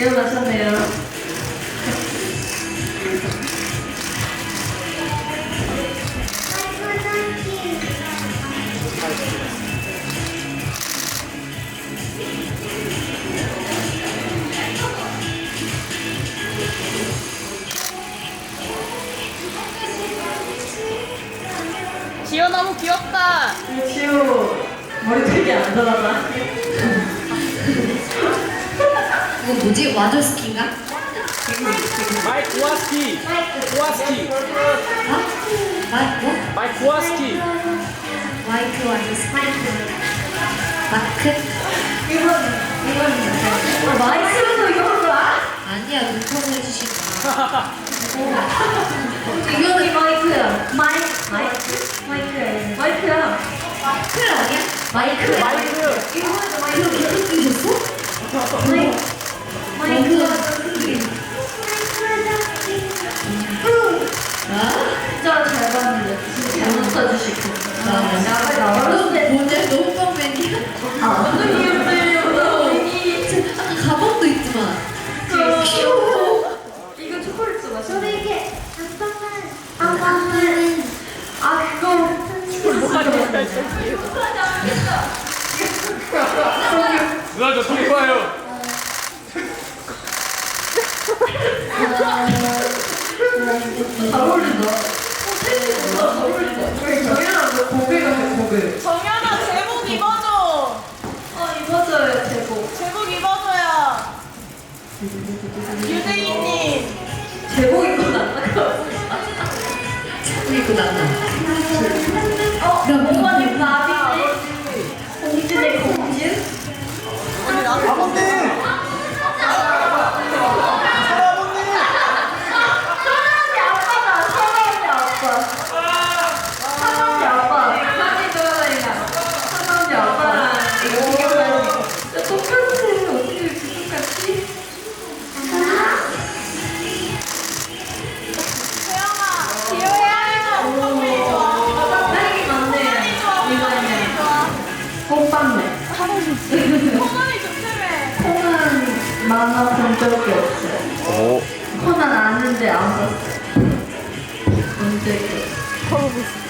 일어나셨네요. 지효 너무 귀엽다. 치우 머리 되게 안 자라나? 이거 뭐지? 와조스키인가? 마이크 와스키 와스키 어? 마, 뭐? 마이크 와스키 마이크 와조스키 마크? 이건 이건 마이크도 이런 거야? 아니야 눈통을 해주시구나 이거는 마이크야. 마이크 마이크 마이크야. 마이크야. 마크 아니야? 마이크 마이크 이거 마이크. 끼셨어? 마이 아? 아, 아 소리 좋아요 잘 어울린다. 잘 어울린다. 우리 정연아 너 고개. 정연아 제복 입어줘. 어 입어줘요 제복. 제복 입어줘요. 유대인님. 제복 입고 나가고. 이거 나나 어 만화 본 적이 없어요. 어? 오. 코난 아는데 안 봤어요. 본 적이 없어요. 음.